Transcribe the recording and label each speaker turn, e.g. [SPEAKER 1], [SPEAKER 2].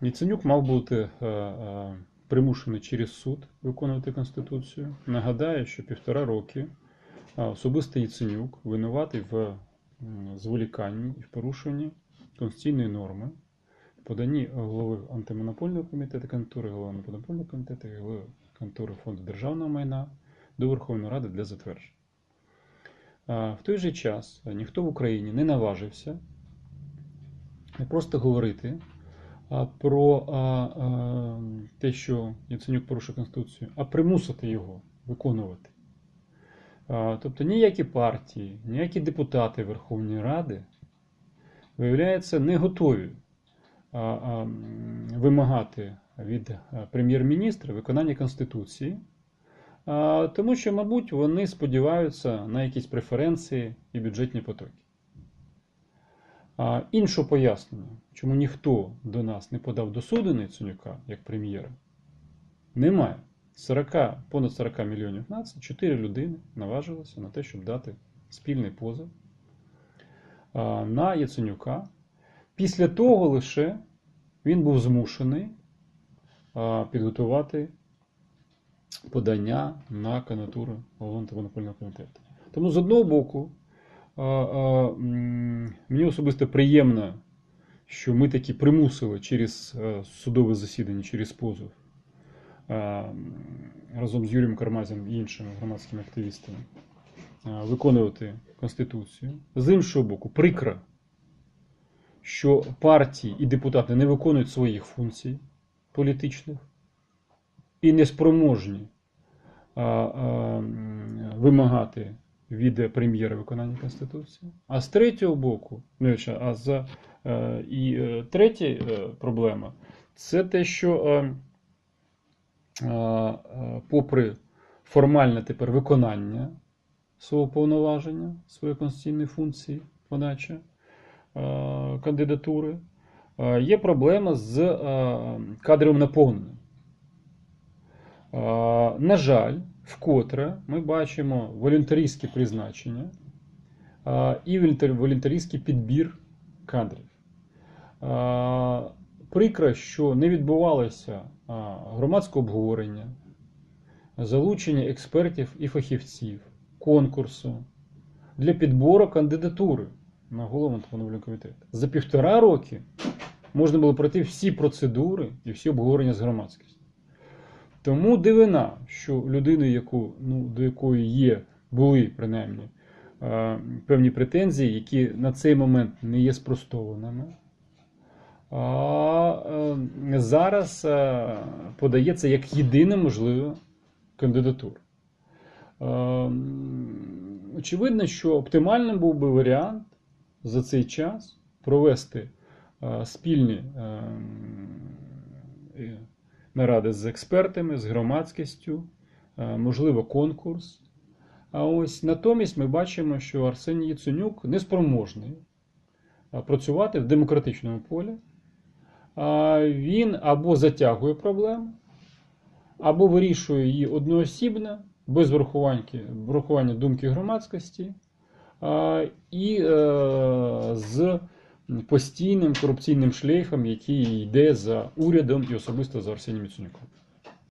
[SPEAKER 1] Яценюк мав бути е, е, примушений через суд виконувати Конституцію. Нагадаю, що півтора роки особисто Яценюк винуватий в зволіканні і в порушенні конституційної норми, поданні голови антимонопольного комітету контури, голови антимонопольного комітету і голови контури Фонду державного майна до Верховної Ради для затвердження. В той же час ніхто в Україні не наважився не просто говорити про те, що Яценюк порушив Конституцію, а примусити його виконувати. Тобто ніякі партії, ніякі депутати Верховної Ради, виявляється, не готові вимагати від прем'єр-міністра виконання Конституції. Тому що, мабуть, вони сподіваються на якісь преференції і бюджетні потоки. А, Іншого пояснення, чому ніхто до нас не подав до суду на Яценюка як прем'єра, немає. 40, понад 40 мільйонів націй, 4 людини наважилися на те, щоб дати спільний позов на Яценюка. Після того лише він був змушений підготувати подання на голови антимонопольного комітету. Тому з одного боку, особисто приємно, що ми таки примусили через е, судове засідання, через позов разом з Юрієм Кармазіним і іншими громадськими активістами виконувати Конституцію. З іншого боку, прикро, що партії і депутати не виконують своїх функцій політичних і не спроможні а, а, м, вимагати від прем'єра виконання Конституції. А з третього боку, ну, а за, е, і е, третя е, проблема це те, що е, е, попри формальне тепер виконання свого повноваження, своєї конституційної функції подачі е, кандидатури, е, є проблема з е, кадровим наповненням. Е, На жаль, вкотре ми бачимо волюнтаристські призначення і волюнтар- підбір кадрів. Прикро, що не відбувалося громадське обговорення, залучення експертів і фахівців, конкурсу для підбору кандидатури на голову антимонопольного комітету. За півтора роки можна було пройти всі процедури і всі обговорення з громадськістю. Тому дивина, що людину, яку, ну, до якої є, були принаймні е, певні претензії, які на цей момент не є спростованими, а е, зараз е, подається як єдина можлива кандидатура. Очевидно, що оптимальним був би варіант за цей час провести спільні наради з експертами, з громадськістю, е, можливо, конкурс. А ось натомість ми бачимо, що Арсеній Яценюк неспроможний е, працювати в демократичному полі. Він або затягує проблему, або вирішує її одноосібно, без врахування, думки громадськості, і е, з постійним корупційним шлейфом, який йде за урядом і особисто за Арсенієм Яценюком.